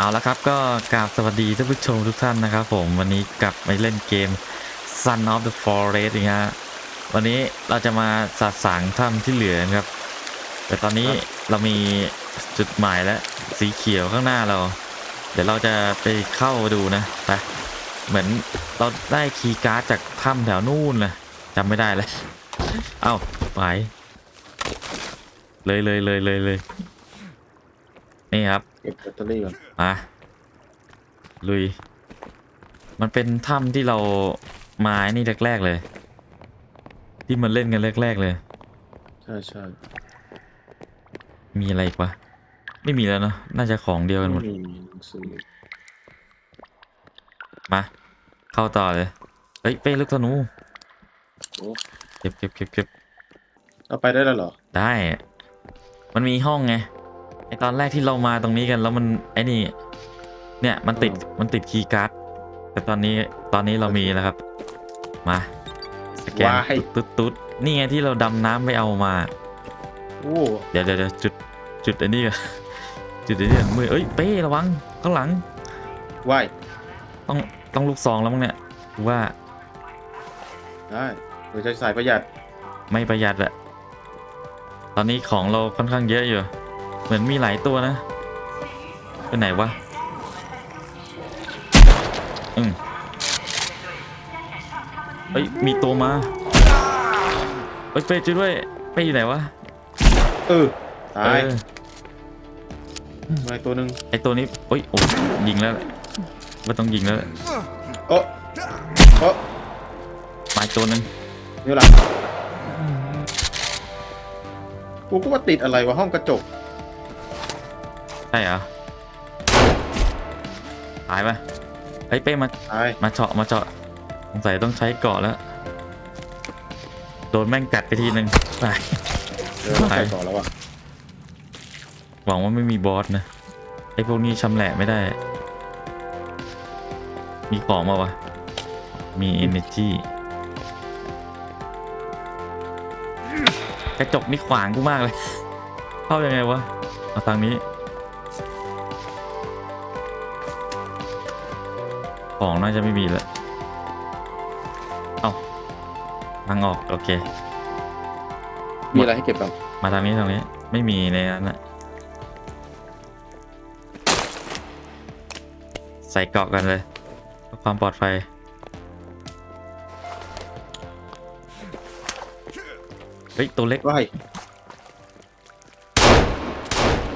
เอาละครับก็กราบสวัสดีท่านผู้ชมทุกท่านนะครับผมวันนี้กลับมาเล่นเกม Sun of the Forest นะฮะวันนี้เราจะมาสาสางถ้ำที่เหลือนะครับ แต่ตอนนี้เรามีจุดหมายแล้วสีเขียวข้างหน้าเรา เดี๋ยวเราจะไปเข้าดูนะไปเหมือนเราได้คีย์การ์ดจากถ้ำแถวนู่นนะจำไม่ได้แล้วเอ้าไปเลยเลยเลยเลยเลยนี่ครับ ก็บแบตเตอรี่ก่อนมาลุย มันเป็นถ้ำที่เรามาไอ้นี่แรก ๆ เลย ที่มันเล่นกันแรก ๆ เลย ใช่ใช่มีอะไรอีกวะไม่มีแล้วเนาะน่าจะของเดียวกันหมด ไม่มีหนังสือมา เข้าต่อเลย เฮ้ยเป้ลูกธนูโอ้เก็บเก็บเก็บเก็บเอาไปได้แล้วเหรอ ได้ มันมีห้องไง ไอตอนแรกที่เรามาตรงนี้กันแล้วมันไอ้นี่ เนี่ยมันติดมันติดคีย์การ์ดแต่ตอนนี้ตอนนี้เรามีแล้วครับ มาสแกนว้าย ตุ๊ดตุ๊ดนี่ไงที่เราดำน้ำไปเอามา โอ้เดี๋ยวเดี๋ยวเดี๋ยวจุดจุดไอ้นี่ก่อนจุดไอ้นี่ก่อนมือเอ้ยเป้ระวังข้างหลังว่ายต้องต้องลูกซองแล้วมั้งเนี่ยกูว่าได้เดี๋ยวจะสายประหยัดไม่ประหยัดอะตอนนี้ของเราค่อนข้างเยอะอยู่ เหมือนมีหลายตัวนะไปไหนวะอืมเอ้ยมีตัวมาเอ้ยเป้ช่วยด้วยเป้อยู่ไหนวะเออตายเออมาอีกตัวหนึ่งไอตัวนี้โอ้ยโอ้ยยิงแล้วแหละว่าต้องยิงแล้วแหละโอ้โอ้มาอีกตัวหนึงนี่หลังกูก็ว่าติดอะไรวะห้องกระจก ใช่เหรอตายปะเฮ้ยเป้มาตายมาเจาะมาเจาะสงสัยต้องใช้เกาะแล้ว โดนแม่งกัดไปทีนึงตาย เดี๋ยวต้องใส่ก่อนแล้ววะหวังว่าไม่มีบอสนะ ไอพวกนี้ชำแหละไม่ได้ มีของมาวะ มี energy กระจกนี่ขวางกูมากเลย เข้ายังไงวะ เอาทางนี้ ของน่าจะไม่มีแล้ว เอาทางออกโอเค มีอะไรให้เก็บบ้างมาทางนี้ทางนี้ ไม่มีในนั้นนะใส่เกราะกันเลยเพื่อความปลอดภัยเฮ้ยตัวเล็กว่าย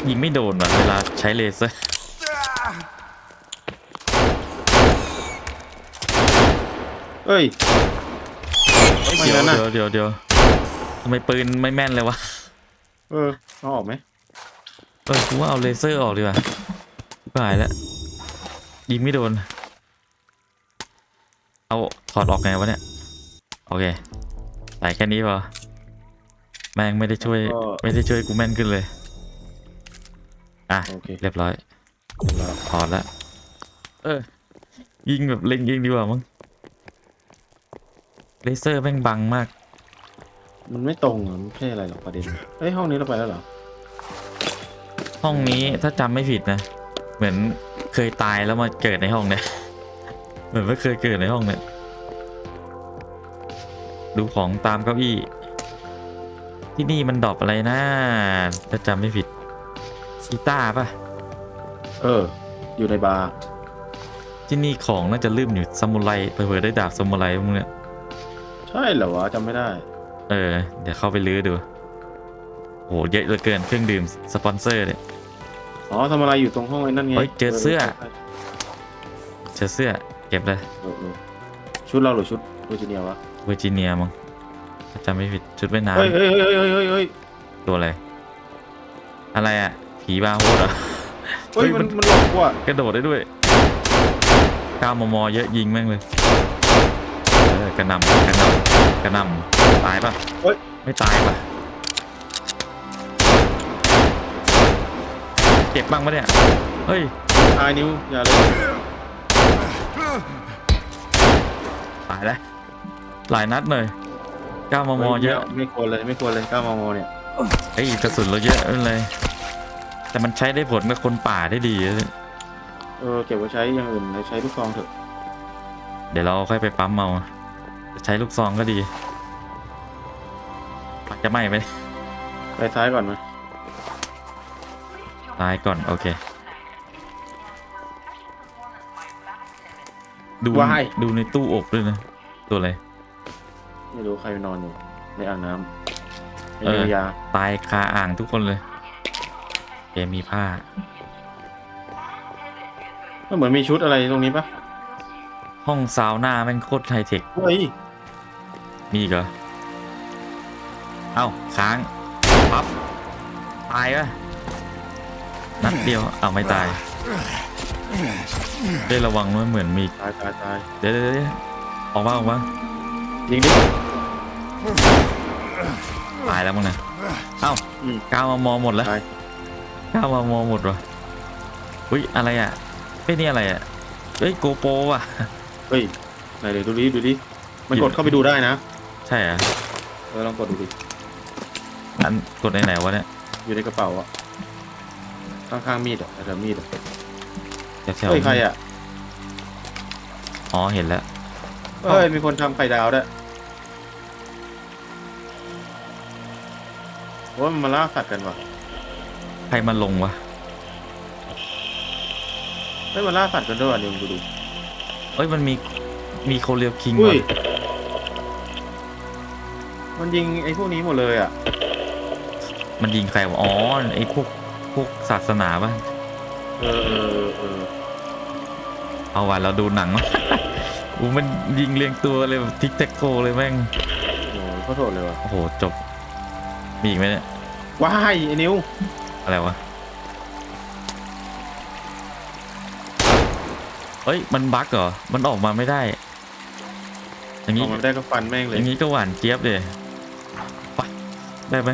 ยิงไม่โดนว่ะเวลาใช้เลเซอร์ เอ้ย ไม่เดี๋ยวงั้นน่ะ เดี๋ยวเดี๋ยวเดี๋ยวทำไมปืนไม่แม่นเลยวะเออเอาออกไหมเออกูว่าเอาเลเซอร์ออกดีกว่าตายแล้วยิงไม่โดน เอาถอดออกไงวะเนี่ย โอเคใส่แค่นี้พอแม่งไม่ได้ช่วยก็ไม่ได้ช่วยกูแม่นขึ้นเลย อะ โอเคเรียบร้อยเรียบร้อยถอดแล้ว เออ ยิงแบบเล็งยิงดีกว่ามั้ง เลเซอร์แม่งบังมาก มันไม่ตรงอะมันไม่ใช่อะไรหรอกประเด็นเอ้ยห้องนี้เราไปแล้วเหรอ ห้องนี้ถ้าจำไม่ผิดนะ เหมือนเคยตายแล้วมาเกิดในห้องเนี่ย เหมือนว่าเคยเกิดในห้องเนี่ย ดูของตามเก้าอี้ ที่นี่มันดรอปอะไรนะ ถ้าจำไม่ผิดกีตาร์ป่ะ เออ อยู่ในบาร์ ที่นี่ของน่าจะลืมอยู่ซามูไรเผื่อๆได้ดาบซามูไรพวกเนี้ย ใช่เหรอวะจำไม่ได้ เออ เดี๋ยวเข้าไปลื้อดู โห เยอะเหลือเกินเครื่องดื่มสปอนเซอร์เนี่ย อ๋อทำอะไรอยู่ตรงห้องไอ้นั่นไงเฮ้ยเจอเสื้อใช่เสื้อเสื้อเก็บเลยเออเออชุดเราหรือชุดเวอร์จิเนียวะเวอร์จิเนียมั้งถ้าจำไม่ผิดชุดว่ายน้เฮ้ยเฮ้ยเฮ้ยเฮ้ยเฮ้ยเฮ้ยำตัวอะไร อะไรอะ ผีบาร์โฮดเหรอ เฮ้ยเฮ้ยมัมันนมันหลอกว่ะกระโดดได้ด้วยก้ามมเยอะยิงแม่งเลยเออ กระหนำกระหนำกระหนำตายปะเฮ้ย ไม่ตายปะเจ็บบ้างปะเนี่ย เฮ้ย ตายนิ้วอย่าเลยตายแล้ว หลายนัดเลยก้ามมเยอะ ไม่ควรเลยไม่ควรเลยก้ามมเนี่ยเฮ้ยกระสุนเราเยอะไม่เป็นไรแต่มันใช้ได้ผลกับคนป่าได้ดีเลยเออเก็บไว้ใช้อย่างอื่นใช้ลูกซองเถอะ เดี๋ยวเราค่อยไปปั๊มเอา ใช้ลูกซองก็ดีมันจะไหม้ไหมไปซ้ายก่อนไหมซ้ายก่อน โอเค ดูดูในตู้อบด้วยนะ ตัวอะไร ไม่รู้ใครนอนอยู่ในอ่างน้ำเป็นเออยาตายคาอ่างทุกคนเลยเกมมีผ้าก็เหมือนมีชุดอะไรตรงนี้ปะห้องซาวน่าแม่งโคตรไฮเทคเฮ้ย มีอีกเหรอ เอ้าค้างปั๊บตายปะนัดเดียวเอาไม่ตาย ได้ระวังว่าเหมือนมีตายตายตายเดี๋ยวเดี๋ยวเดี๋ยวออกมาออกมายิงดิตายแล้วมึงนะเอ้าอืม ก้าวมามอหมดแล้วตายก้าวมามอหมดวะอุ้ยอะไรอะเฮ้ยนี่อะไรอะเฮ้ยโกโปว่ะ เฮ้ยไหนเดี๋ยวดูดิดูดิมันกดเข้าไปดูได้นะ ใช่อะเออลองกดดูดิ อันกดในไหนวะเนี่ยอยู่ในกระเป๋าอะข้างๆมีดอะแถวๆมีดอะแถวเฮ้ยใครอะอ๋อเห็นแล้วเฮ้ยมีคนทำไข่ดาวด้วยโอ้ยมันมาล่าสัตว์กันว่ะใครมาลงวะเฮ้ยมันล่าสัตว์กันด้วยว่ะนิวดูดิเอ้ยมันมีมีโคเรียลคิงอุ้ว่ะย มันยิงไอ้พวกนี้หมดเลยอะ มันยิงใครวะอ๋อไอ้พวกพวกศาสนาปะเออเออเออเอาวันเราดูหนังวะอูมันยิงเรียงตัวเลยแบบทิกแท็กโทเลยแม่งโอ้ยเขาโทษเลยว่ะโอ้โหจบ มีอีกไหมเนี่ยว้ายไอ้นิวอะไรวะเฮ้ยมันบั๊กเหรอมันออกมาไม่ได้ อย่างอนี้อกมาได้ก็ฟันแม่งเลอยย่างนี้ก็หวานเจี๊ยบเลยไป ได้ไหม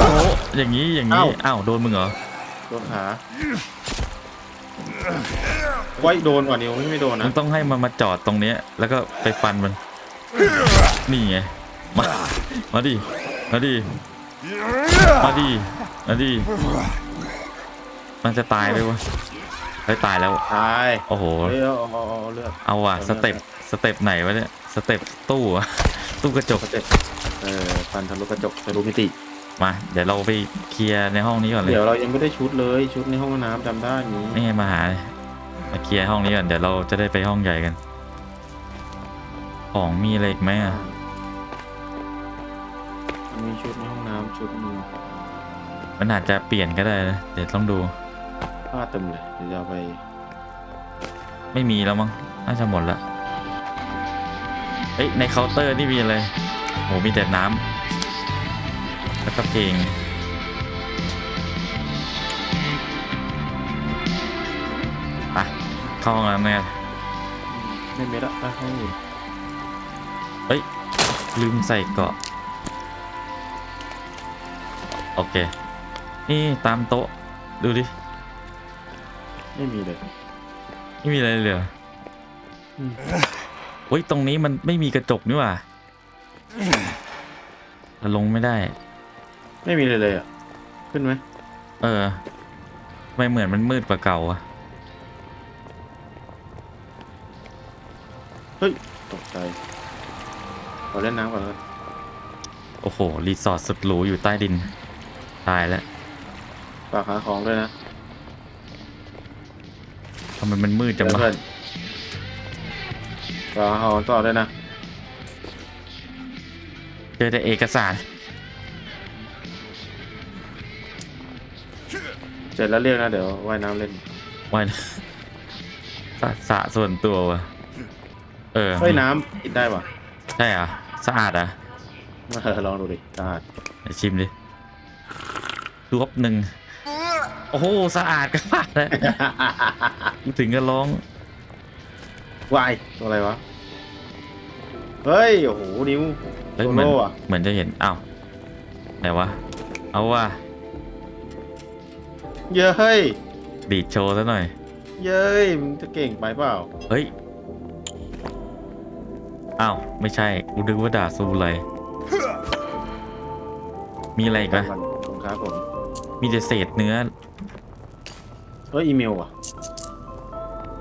โอ้อย่างนี้อย่างนี้ อ้าวโดนมึงเหรอ โดนขาไว้โดนว่ะนิวไม่โดนมึนะงต้องให้มันมาจอดตรงเนี้ย แล้วก็ไปฟันมัน นี่ไง มา มาดิ มาดิ มาดิ มาดิ มันจะตายไหมวะเฮ้ยตายแล้ว ตาย โอ้โหเฮ้ยเอาเอาเอาเอาเลือดเอาว่ะเอาสเต็ป สเต็ปไหนวะเนี่ย สเต็ปตู้อะตู้กระจกสเต็ปเออฟันทะลุกระจกทะลุมิติ มา เดี๋ยวเราไปเคลียร์ในห้องนี้ก่อนเลยเดี๋ยวเรายังไม่ได้ชุดเลยชุดในห้องน้ำจำได้นี้นี่ไงมาหาเลยมาเคลียร์ห้องนี้ก่อนเดี๋ยวเราจะได้ไปห้องใหญ่กัน ของมีอะไรอีกไหมอะมันมีชุดในห้องน้ำชุดหนึงมันอาจจะเปลี่ยนก็ได้นะเดี๋ยวต้องดูผ้าเต็มเลยเดี๋ยวจะเอาไป ไม่มีแล้วมั้งน่าจะหมดละเอ้ยในเคาน์เตอร์นี่มีอะไร โหมีแต่น้ำแล้วก็เพลงไปเข้าห้องน้ำเนี่ยไม่เม็ดอะไปห้องอื่นเฮ้ย ลืมใส่เกราะ โอเค นี่ตามโต๊ะ ดูดิ ไม่มีเลย ไม่มีอะไรเลยเหรออืมเฮ้ย ตรงนี้มันไม่มีกระจกนี่หว่า เราลงไม่ได้ ไม่มีเลยเลยอะ ขึ้นไหม เออทำไมเหมือนมันมืดกว่าเก่าอะเฮ้ย ตกใจ ขอเล่นน้ำก่อนเลยโอ้โห รีสอร์ทสุดหรูอยู่ใต้ดิน ตายแล้วฝากหาของด้วยนะทำไมมันมืดจัเดี๋ยงววะเพื่อนฝากหาของต่อด้วยนะ เจอแต่เอกสาร เสร็จแล้วเรียกนะ เดี๋ยวว่ายน้ำเล่นไว้นะสะสะส่วนตัววะเออเฮ้ยน้ำกินได้ป่ะใช่เหรอะสะอาดอะเออลองดูดิสะอาดเดี๋ยวชิมดิรวบหนึ่งโอ้โหสะอาดก็ผ่านแล้วถึงก็ร้องวายตัวอะไรวะ เฮ้ย โอ้โห นิ้วเฮ้ยโซ เหมือนโล่อะ เหมือนจะเห็นอ้าวไหนวะเอาว่ะเย้ยดีดโชว์ซะหน่อย เย้ยมึงจะเก่งไปเปล่าเฮ้ย อ้าว ไม่ใช่ กูนึกว่าด่าซูเลย มีอะไรอีกไหมขอบคุณครับผมมีแต่เศษเนื้อเฮ้ยอีเมลว่ะ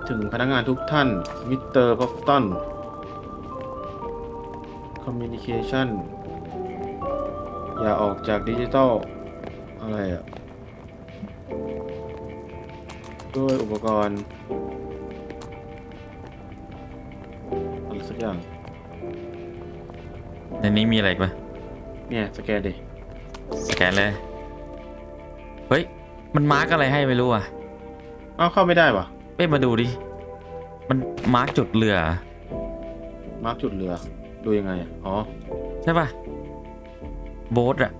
ถึงพนักงานทุกท่านมิสเตอร์พัฟตันค อมมิวนิเคชันอย่าออกจากดิจิตอลอะไรอะด้วยอุปกรณ์อะไรสักอย่าง ในนี้มีอะไรอีกปะเนี่ย สแกนดิ สแกนเลย เฮ้ย มันมาร์กอะไรให้ไม่รู้อะอ้าวเข้าไม่ได้วะเป้มาดูดิ มันมาร์กจุดเรือ มาร์กจุดเรือ ดูยังไงอะอ๋อ ใช่ปะโบ๊ทอะ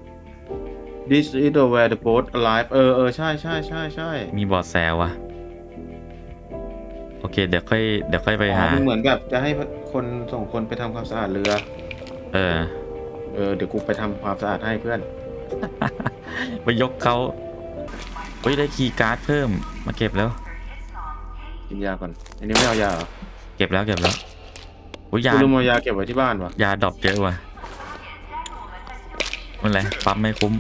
this is the where the boat alive เออเออใช่ใช่ใช่ใช่มีเบอดแสวะโอเค เดี๋ยวค่อยเดี๋ยวค่อยไปอ๋อหา มันเหมือนแบบจะให้คนส่งคนไปทำความสะอาดเรือ เออ เออ เดี๋ยวกูไปทำความสะอาดให้เพื่อน ไปยกเขาเฮ้ยได้คีย์การ์ดเพิ่มมาเก็บแล้ว กินยาก่อน อันนี้ไม่เอายาเหรอ เก็บแล้วเก็บแล้ว อุ้ยยากูลืมเอายาเก็บไว้ที่บ้านวะยาดรอปเยอะว่ะมันอะไรปั๊มไม่คุ้ม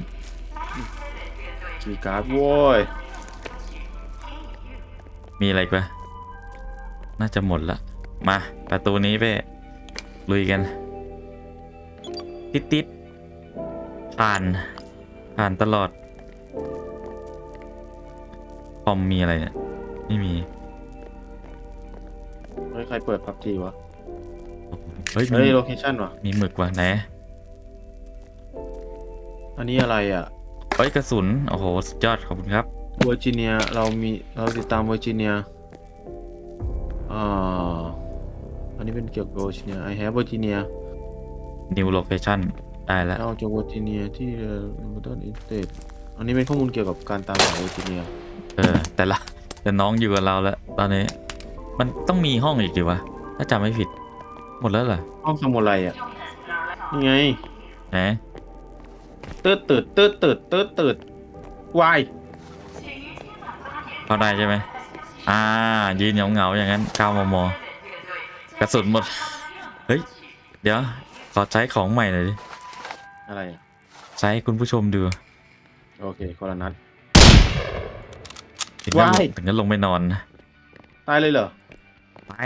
คีย์การ์ดโว้ยมีอะไรอีกปะน่าจะหมดละ มา ประตูนี้ไปลุยกัน ติดติดๆผ่าน ผ่านตลอด คอมมีอะไรเนี่ย ไม่มี เฮ้ยใครเปิดพับจีวะเฮ้ยมีเฮ้ยโลเคชั่นวะมีหมึกว่ะไหนอันนี้อะไรอะเฮ้ยกระสุน โอ้โห สุดยอดขอบคุณครับ เวอร์จิเนียเรามีเราติดตามเวอร์จิเนียอ่าอันนี้เป็นเกี่ยวกับเวอร์จิเนีย I have เวอร์จิเนีย new location ได้แล้วเอาจากเวอร์จิเนียที่เรือบัตเทิลอินเตดอันนี้เป็นข้อมูลเกี่ยวกับการตามหาเวอร์จิเนีย เออ แต่ละแต่น้องอยู่กับเราแล้ว ตอนนี้ มันต้องมีห้องอีกดิวะ ถ้าจำไม่ผิด หมดแล้วเหรอห้องสมุไรอะนี่ไงไหนตืดตืดตืดตืดตืดตืดวายเข้าได้ใช่ไหมอ่า ยืนเหงาเหงาๆอย่างนั้นเก้ามมกระสุนหมด เฮ้ย เดี๋ยว ขอใช้ของใหม่หน่อยดิ อะไรอะใช้ให้คุณผู้ชมดู โอเคคนละนัดถึงจะลง Why? ถึงจะลงไปนอนนะตายเลยเหรอ ตาย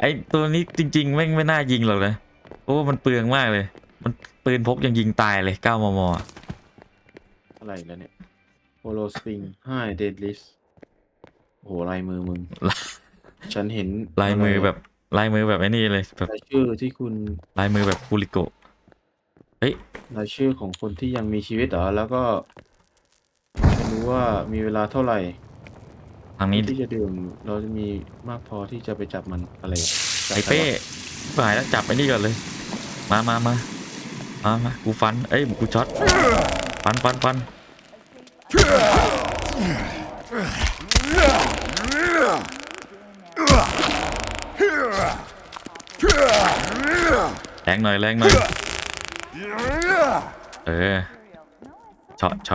ไอตัวนี้จริงๆแม่งไม่น่ายิงหรอกนะเพราะว่ามันเปลืองมากเลย มันปืนพกยังยิงตายเลย9มมอะอะไรแล้วเนี่ยโ o โลสปริงไฮเดดลิสโอ้โหลายมือมึง ฉันเห็นลายมือแบบลายมือแบบไอ้นี่เลยแบบรายชื่อที่คุณลายมือแบบคูริโกะเฮ้ยรายชื่อของคนที่ยังมีชีวิตเหรอแล้วก็จะรู้ว่ามีเวลาเท่าไหร่ ทางนี้ที่จะดื่มเราจะมีมากพอที่จะไปจับมันอะไรอะจับไอ้ใครเป้วะหายแล้วจับไอ้นี่ก่อนเลย มามามามามากูฟัน เอ้ยกูช็อตฟันฟันฟันแรงหน่อยแรงหน่อยเออเฉาะเฉ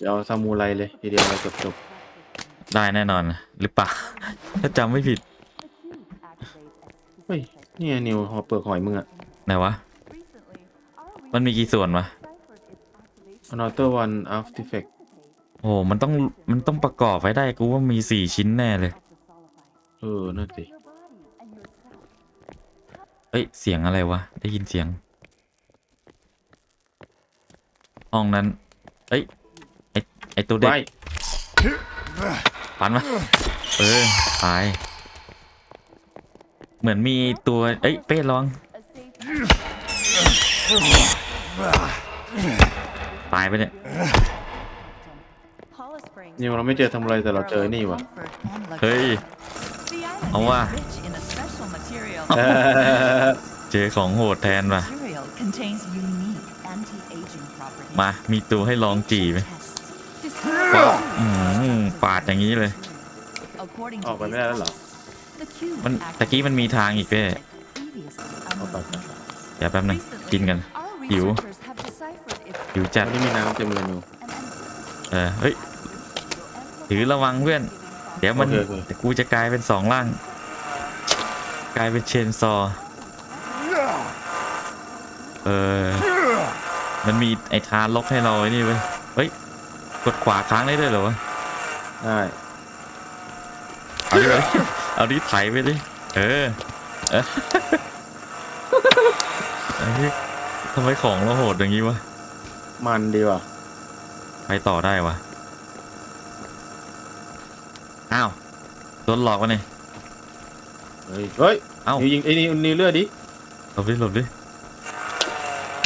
เดี๋ยวเอาซามูไรเลยทีเดียวเราจบจบได้แน่นอน หรือเปล่า ถ้าจำไม่ผิดเฮ้ยนี่ไงนิวหอเปลือกหอยมึงอะไหนวะ มันมีกี่ส่วนวะ another one artifact โอ้โหมันต้องมันต้องประกอบไว้ได้กูว่ามีสี่ชิ้นแน่เลย เออนั่นสิเอ้ยเสียงอะไรวะ ได้ยินเสียงห้องนั้น เอ้ย ไอไอตัวเด็กไว้ปันมาเออตาย เหมือนมีตัว เอ้ย เป้ลอง ตายไปเนี่ยนิวเราไม่เจอทำอะไรแต่เราเจอนี่วะเฮ้ย เอาว่ะเออเจอของโหดแทนว่ะมา มีตัวให้ลองจีไหม อืมปาดอย่างนี้เลย ออกไปไม่ได้แล้วเหรอ มันตะกี้มันมีทางอีกเป้เอาไปไปเดี๋ยวแป๊บนึงกินกัน หิว หิวจัอัดนนี้มีน้ำเต็มเลยนิวเออเฮ้ยถือระวังเพื่อน เดี๋ยวมันโอเคโอเคเดี๋ยวกูจะกลายเป็นสองร่าง กลายเป็นเชนซอว์เออ มันมีไอ้ทานล็อกให้เราไอ้นี่เว้ยเฮ้ย กดขวาค้างได้ด้วยเหรอวะได้เอาดิเอาดิเอาดิไถไปดิเออเออไอ้เหี้ยทำไมของเราโหดอย่างนี้วะมันดีว่ะไปต่อได้วะอ้าวโดนหลอกวะเนี่ยเฮ้ยเฮ้ยเอ้านิวยิงไอ้นี่นิวเลือดดิหลบดิหลบดิ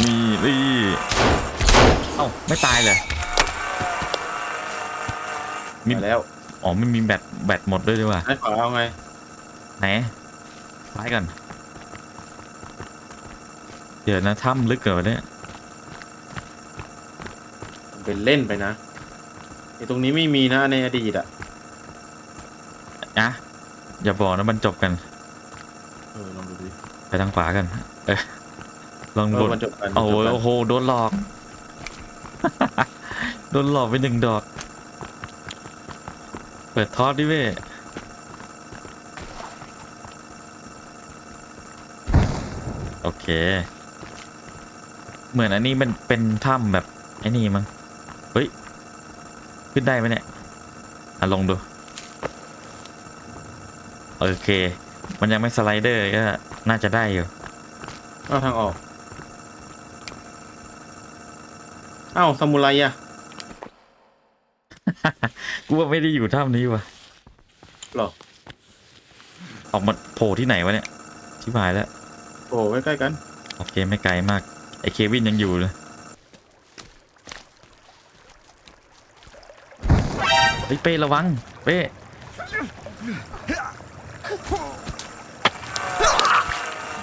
มีนี่เอ้าไม่ตายเลย มี มาแล้วอ๋อไม่มีแบตแบตหมดด้วยดีกว่า ไอ้ขวาเอาไงไหนซ้ายก่อนเดี๋ยวนะถ้ำลึกเกินวะเนี่ยเป็นเล่นไปนะไอ้ตรงนี้ไม่มีนะในอดีตอะอะอย่าบอกนะมันจบกัน เออลองดูดิไปทางขวากัน เออลองเอโดอนมันจบกันโอ้โหมันจบกันโอ้โห โดนหลอก โดนหลอกไปหนึ่งดอก เปิดทอดดิเว้ยโอเค เหมือนอันนี้มันเป็นถ้ำแบบไอ้นี่มั้งเฮ้ย ขึ้นได้ไหมเนี่ยอะลองดู โอเค มันยังไม่สไลเดอร์ก็น่าจะได้อยู่เอาทางออก เอ้าซามูไรอะ กูว่าไม่ได้อยู่ถ้ำนี้วะหรอ ออกมาโผล่ที่ไหนวะเนี่ยชิบหายแล้วโอ้ใกล้ๆกัน โอเคไม่ไกลมาก ไอเควินยังอยู่เลยเฮ้ยเป้ระวังเป้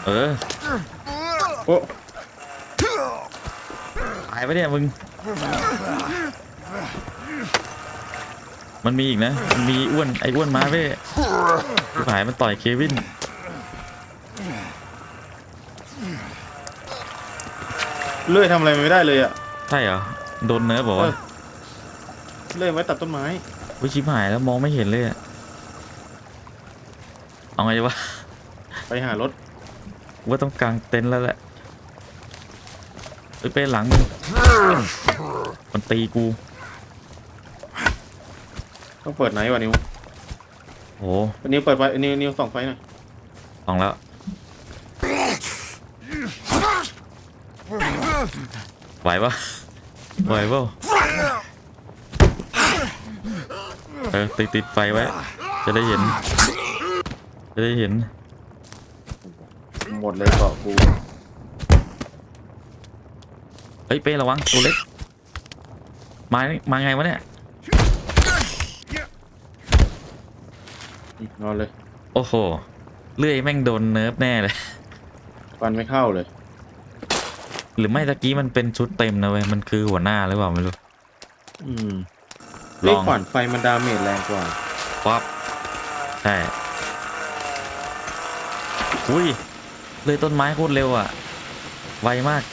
เออโอ้ตายปะเนี่ยมึง มันมีอีกนะ มันมีอ้วน ไอ้อ้วนมาเป้ชิบหายมันต่อยเควิน เลื่อยทำอะไรไม่ได้เลยอะใช่เหรอ โดนเนิร์ฟบอกเอว่าอเลื่อยไว้ตัดต้นไม้วิชิบหายแล้วมองไม่เห็นเลยอะเอาไงดีวะ ไปหารถ ว่าต้องกางเต็นท์แล้วแหละไปเป็นหลังมึงมันตีกู ต้องเปิดไหนวะนิวโหนิวเปิดไฟนิวนิวส่องไฟหน่อยสองแล้วไหวปะไหวปะเออติดติดไฟไว้ จะได้เห็น จะได้เห็น หมดเลยเกาะกูเฮ้ยเป้ระวังตัวเล็กมามาไงวะเนี่ย นอนเลยโอ้โห เลื่อยแม่งโดนเนิร์ฟแน่เลย ฟันไม่เข้าเลย หรือไม่ตะกี้มันเป็นชุดเต็มนะเว้ย มันคือหัวหน้าหรือเปล่าไม่รู้ อืมลเลอขงขวานไฟมันดาเมจแรงกว่า ป๊อปใช่อุ้ย เลยต้นไม้โคตรเร็วอะ ไวมาก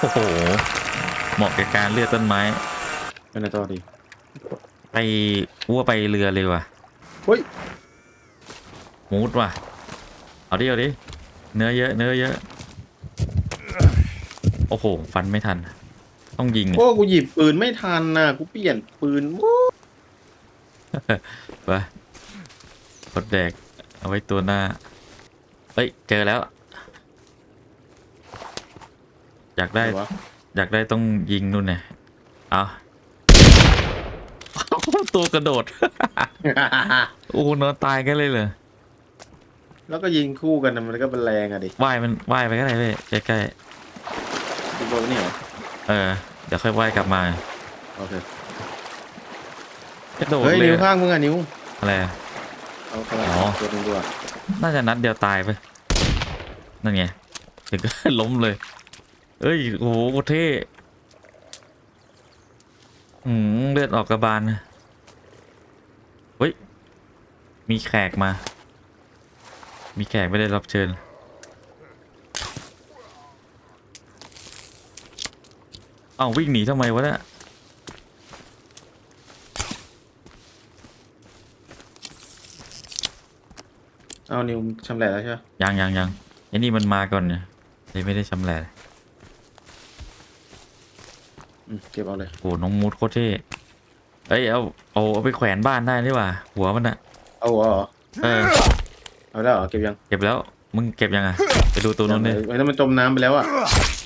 โอ้โห เหมาะกับการเลือกต้นไม้เป็นไงต่อดีไปวัวไปเรือเลยว่ะเฮ้ยมูดว่ะเอาดิเอาดิเนื้อเยอะเนื้อเยอะโอ้โหฟันไม่ทัน ต้องยิงอะโอ้กูหยิบปืนไม่ทันน่ะกูเปลี่ยนปืนโอ้ไปกดแดกเอาไว้ตัวหน้าเฮ้ยเจอแล้ว อยากได้ไหนวะ อยากได้ต้องยิงนู่นไงเอาตัวกระโดด โอ้นอนตายกันเลยเหรอแล้วก็ยิงคู่กันน่ะมันก็เป็นแรงอะดิว่ายมันว่ายไปก็ได้เว้ยใกล้ยิงโดนนี่เหรอๆเออ เดี๋ยวค่อยว่ายกลับมาโอเคกระโดดเฮ้ยเลนิ้ยวข้างมึงอะนิ้วอะไรอะ เอาไปอ๋อ ตัวหนึงด้วยน่าจะนัดเดียวตายไปนั่นไงถึงก็ ล้มเลย เอ้ยโอ้โหเท่อืมเลือดออกกระบาลนะเฮ้ย มีแขกมา มีแขกไม่ได้รับเชิญ เอ้าวิ่งหนีทำไมวะเนี่ยเอานิวชำแหละแล้วใช่ไหมยังยังยังไอ้นี่มันมาก่อนเนี่ยเลยไม่ได้ชำแหละ อืมเก็บเอาเลยโอ้น้องมูดโคตรเท่เอ้ยเอาเอาเอาไปแขวนบ้านได้นี่หว่า หัวมันอะเอาหัวเหรอเออ เอาแล้วเหรอเก็บยังเก็บแล้ว มึงเก็บยังอะไปดูตัวนู้นดิไอ้นั่นมันจมน้ำไปแล้วอะ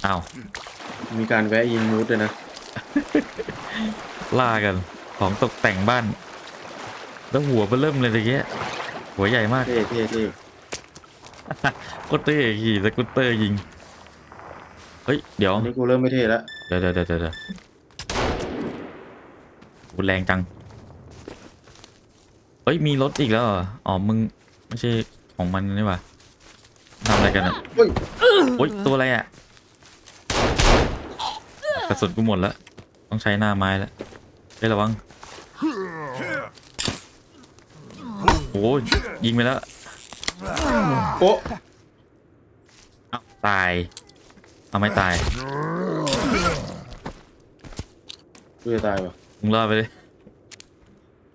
อ้าวมีการแวะยิงมูดด้วยนะล่ากัน ของตกแต่งบ้าน แล้วหัวมันเริ่มเลยตะเกียหัวใหญ่มากเท่เท่เท่โคตรเท่ขี่สกูตเตอร์ยิง เฮ้ย เดี๋ยวอันนี้กูเริ่มไม่เท่แล้วเดี๋ยวเดี๋ยวเดี๋ยวเดี๋ยวกูแรงจัง เฮ้ย มีรถอีกแล้วเหรออ๋อ มึง ไม่ใช่ของมันนี่หว่าทำอะไรกันอะเฮ้ยโอ๊ยตัวอะไรอะ กระสุนกูหมดแล้ว ต้องใช้หน้าไม้แล้วเฮ้ยระวัง โอ้ยยิงไปแล้วโป๊ะเอ้าตาย เอาไม่ตาย กูจะตายว่ะมึงรอดไปเลย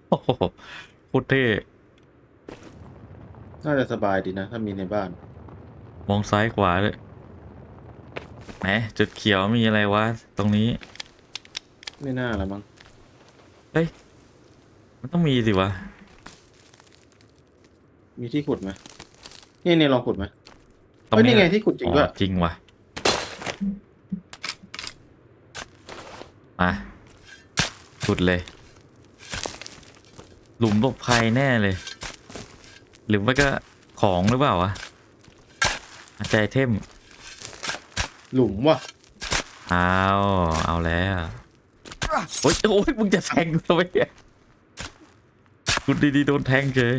โอ้โหโคตรเท่น่าจะสบายดีนะ ถ้ามีในบ้าน มองซ้ายขวาเลยไหนจุดเขียวมีอะไรวะ ตรงนี้ ไม่น่าละมั้งมันต้องมีสิวะ มีที่ขุดไหมนี่นี่ลองขุดไหมตรงเฮ้ยนี่ไงแหละที่ขุดจริงด้วย อ๋อจริงว่ะมา ขุดเลย หลุมหลบภัยแน่เลย หรือว่าก็ของหรือเปล่าวะอาจจะไอเทมหลุมว่ะเอาเอาแล้วโอ๊ยโอ๊ยมึงจะแทงกูทำไมเนี่ยกูดีๆโดนแทงเฉย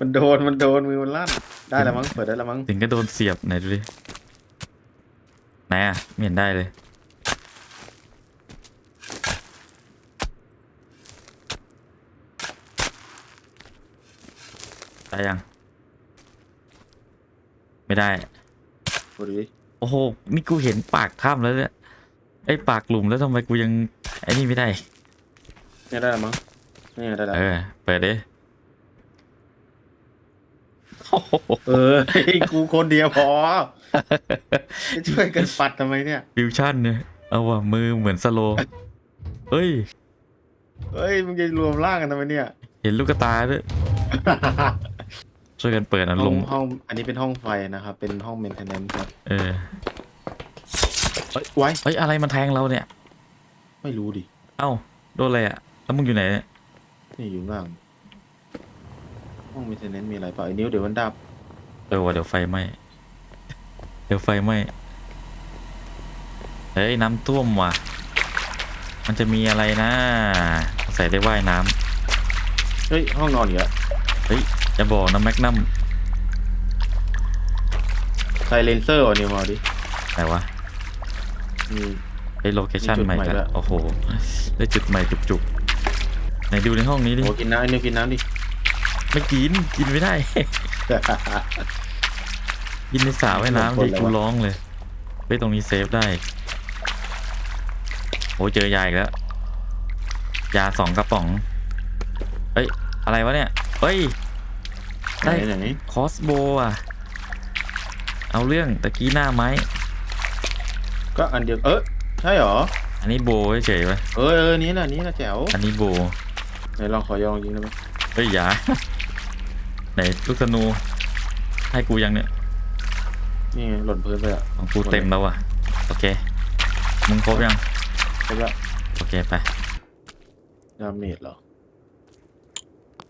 มันโดนมันโดนมือมันลั่นได้แล้วมั้งเปิดได้แล้วมั้งถึงก็โดนเสียบไหนดูดิไหนอะไม่เห็นได้เลย ได้ยัง ไม่ได้ ดูดิโอ้โห นี่กูเห็นปากถ้ำแล้วเนี่ยไอ้ปากหลุมแล้วทำไมกูยังไอ้นี่ไม่ได้ เนี่ยได้แล้วมั้งนี่ได้แล้วเออ เปิดดิโอ้โหเออให้กูคนเดียวพอจะช่วยกันปัดทำไมเนี่ย ฟิวชั่นเนี่ย เอาว่ะมือเหมือนสโลว์เฮ้ย เฮ้ยมึงจะรวมร่างกันทำไมเนี่ย เห็นลูกตาด้วย ช่วยกันเปิดนะห้ลองง ห้องอันนี้เป็นห้องไฟนะครับ เป็นห้องเมนเทนเนนซ์ครับเออเฮ้ยไว้เฮ้ย อะไรมันแทงเราเนี่ย ไม่รู้ดิ เอ้า โดนอะไรอะ แล้วมึงอยู่ไหนเนี่ย นี่อยู่ข้างล่าง ห้องเมนเทนเนนซ์มีอะไรเปล่าไอ้นิ้วเดี๋ยวมันดับ เออว่ะเดี๋ยวไฟไหม้ เดี๋ยวไฟไหม้ เฮ้ย น้ำท่วมว่ะ มันจะมีอะไรนะ ใส่ได้ว่ายน้ำ เฮ้ย ห้องนอนอีกแล้วเฮ้ย จะบอกนะแมกนัมไซเลนเซอร์อะนิวมาดิไหนวะมีไอโลเคชั่นมีจุดใหม่ใหม่กันด้วยโอ้โหได้จุดใหม่จุกๆไหนดูในห้องนี้ดิโอ้กินน้ำไอ้นิวกินน้ำดิ ไม่กินกินไม่ได้ กินในสระว่ายน้ำดิเหมือนคนเลยกูวะร้องเลยเฮ้ยตรงนี้เซฟได้โอ้เจอยาอีกแล้วยาสองกระป๋องเฮ้ยอะไรวะเนี่ยเฮ้ย ไหนได้ไหนคอสโบอะ เอาเรื่องตะกี้หน้าไม้ ก็อันเดียว เออใช่เหรอ อันนี้โบเฉยๆไปเออเออนี่แหละนี่แหละแจ๋วอันนี้โบไหนลองขอยองยิงได้ไหมเฮ้ยอย่าไหนลูกธนู ให้กูยังเนี่ย นี่ไงหล่นพื้นไปอะของกูเต็มแล้วอะ โอเค มึงครบยัง ใช่ปะโอเคไป ดาเมจเหรอ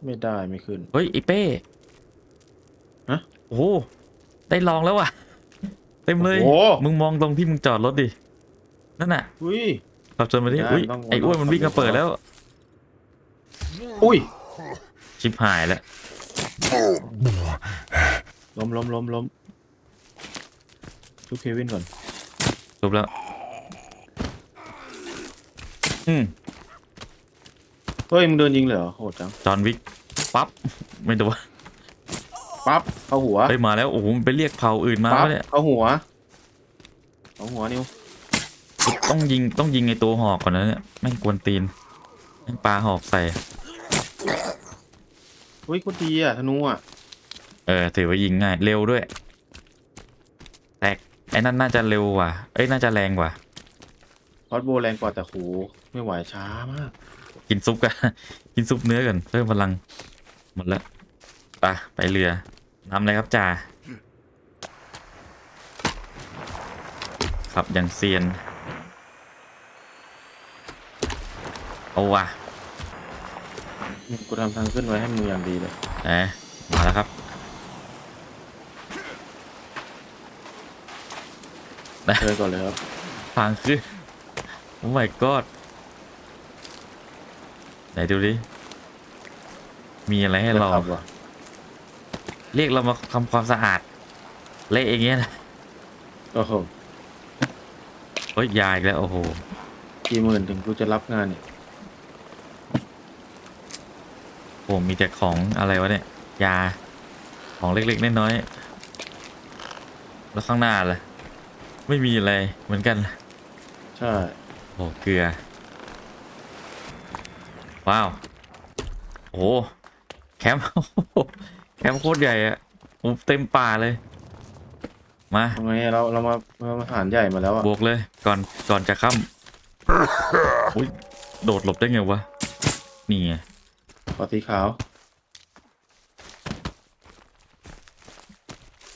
ไม่ได้ไม่ขึ้น เฮ้ยไอเป้ฮะ โอ้โหได้ลองแล้วอะ เต็มเลย โอ้โห มึงมองตรงที่มึงจอดรถดิ นั่นน่ะอุ้ย ขับชนมาดิได้อุ้ยต้อง ไอ้อ้วนต้องมันวิ่งมาเปิดแล้ว อุ้ยชิบหายแล้ว ล้มล้มล้มล้มชุบเควินก่อนจบแล้ว อืมเฮ้ยมึงเดินยิงเลยเหรอโหดจังจอห์นวิก ปั๊บ ไม่ตัว ปั๊บเข้าหัวเฮ้ยมาแล้วโอ้โหมันไปเรียกเผ่าอื่นมาปั๊บวะเนี่ยเข้าหัวเข้าหัวนิวต้องยิงต้องยิงไอตัวหอกก่อนนะเนี่ยแม่งกวนตีนแม่งปลาหอกใส่อุ้ยโคตรดีอะธนูอะเออถือว่ายิงง่ายเร็วด้วยแต่ไอ้นั่นน่าจะเร็วกว่าเอ้ยน่าจะแรงกว่าคอสโบแรงกว่าแต่โหไม่ไหวช้ามาก กินซุปกัน กินซุปเนื้อกันเพิ่มพลังหมดแล้ว ไปไปเรือนำเลยครับจ่าขับอย่างเซียน เอาว่ะกูทำทางขึ้นไว้ให้มึงอย่างดีเลยแหมมาแล้วครับเชิญก่อนเลยครับ ทางขึ้น โอ้ my god ไหนดูดิ มีอะไรให้เราจะขับวะ เรียกเรามาทำความสะอาด เละอย่างเงี้ยนะโอ้โหเฮ้ยยาอีกแล้วโอ้โหกี่หมื่นถึงกูจะรับงานเนี่ยโอ้มีแต่ของอะไรวะเนี่ย ยา ของเล็กๆน้อยๆแล้วข้างหน้าล่ะ ไม่มีอะไรเหมือนกัน ใช่โอ้เกลือ ว้าว โอ้โหแคมป์ แคมป์โคตรใหญ่อะโอ้เต็มป่าเลย มาทำไงอะเราเรามาเรามาหารใหญ่มาแล้วอะบวกเลย ก่อนก่อนจะค่ำอุ้ยโดดหลบได้ไงวะ นี่ไงปอสีขาว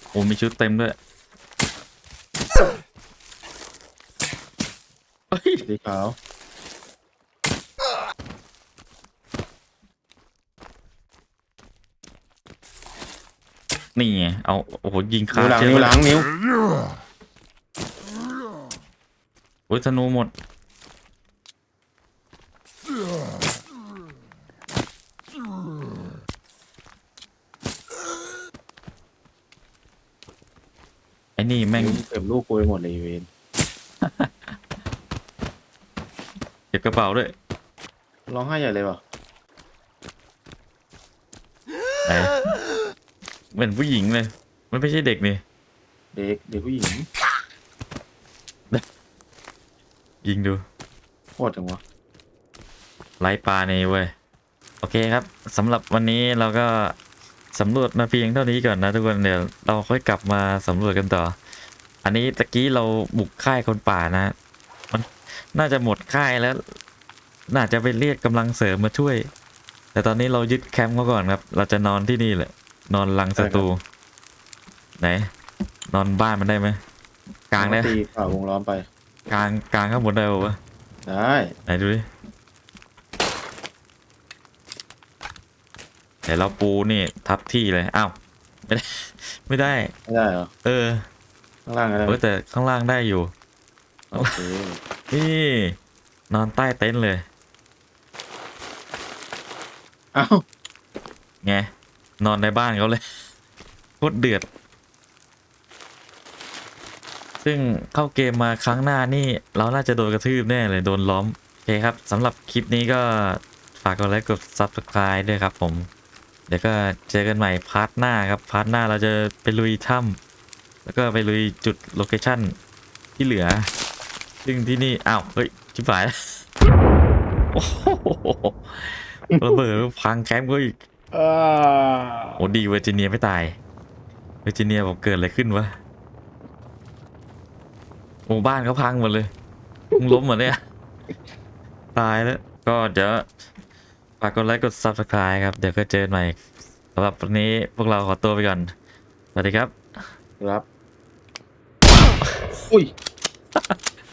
โอ้มีชุดเต็มด้วยเฮ้ยปอสีขาว นี่ไงเอาโอ้โหยิงนิ้ขาวหลังเจอนิ้วหลังนิ้วโอ้ยธนูหมดไอ้นี่แม่งนิ้วเก็บลูกกูไปหมดเลยเวนเก็บกระเป๋าด้วยร้องไห้ใหญ่เลยว่ะไหน เหมือนผู้หญิงเลย มันไม่ใช่เด็กนี่ เด็กเด็กผู้หญิงยิงดูโคตรจังวะไล่ปลานี่เว้ย โอเคครับสำหรับวันนี้เราก็สำรวจมาเพียงเท่านี้ก่อนนะทุกคนเดี๋ยวเราค่อยกลับมาสำรวจกันต่อ อันนี้ตะกี้เราบุกค่ายคนป่านะ มันน่าจะหมดค่ายแล้ว น่าจะไปเรียกกำลังเสริมมาช่วย แต่ตอนนี้เรายึดแคมป์เขาก่อนครับ เราจะนอนที่นี่แหละ นอนลังศัตรูไหน นอนบ้านมันได้ไหมกลางได้ตีฝ่าวงล้อมไป กลางกลางข้างบนได้ปะวะได้ไหนดูดิเดี๋ยวเราปูนี่ทับที่เลยอ้าวไม่ได้ไม่ได้ไม่ได้เหรอเออ ข้างล่างก็ได้เออแต่ข้างล่างได้อยู่โอเคนี่นอนใต้เต็นท์เลย เอ้าไง นอนในบ้านเขาเลยโคตรเดือด ซึ่งเข้าเกมมาครั้งหน้านี่เราน่าจะโดนกระทืบแน่เลยโดนล้อม โอเคครับสำหรับคลิปนี้ก็ฝากกดไลค์กด Subscribe ด้วยครับผม เดี๋ยวก็เจอกันใหม่พาร์ทหน้าครับ พาร์ทหน้าเราจะไปลุยถ้ำแล้วก็ไปลุยจุดโลเคชั่นที่เหลือ ซึ่งที่นี่ อ้าว เฮ้ย ชิบหายแล้วโอ้โหระเบิดพังแคมป์ก็อีก อ่าโอ้ดีเวอร์จิเนียไม่ตาย เวอร์จิเนียบอกเกิดอะไรขึ้นวะหมู่บ้านเขาพังหมดเลยมึงล้มเหมือนเนี่ยตายแล้ว ก็เดี๋ยวฝากกดไลค์กด subscribe ครับ เดี๋ยวก็เจอกันใหม่สำหรับวันนี้พวกเราขอตัวไปก่อน สวัสดีครับ ครับ อุ้ย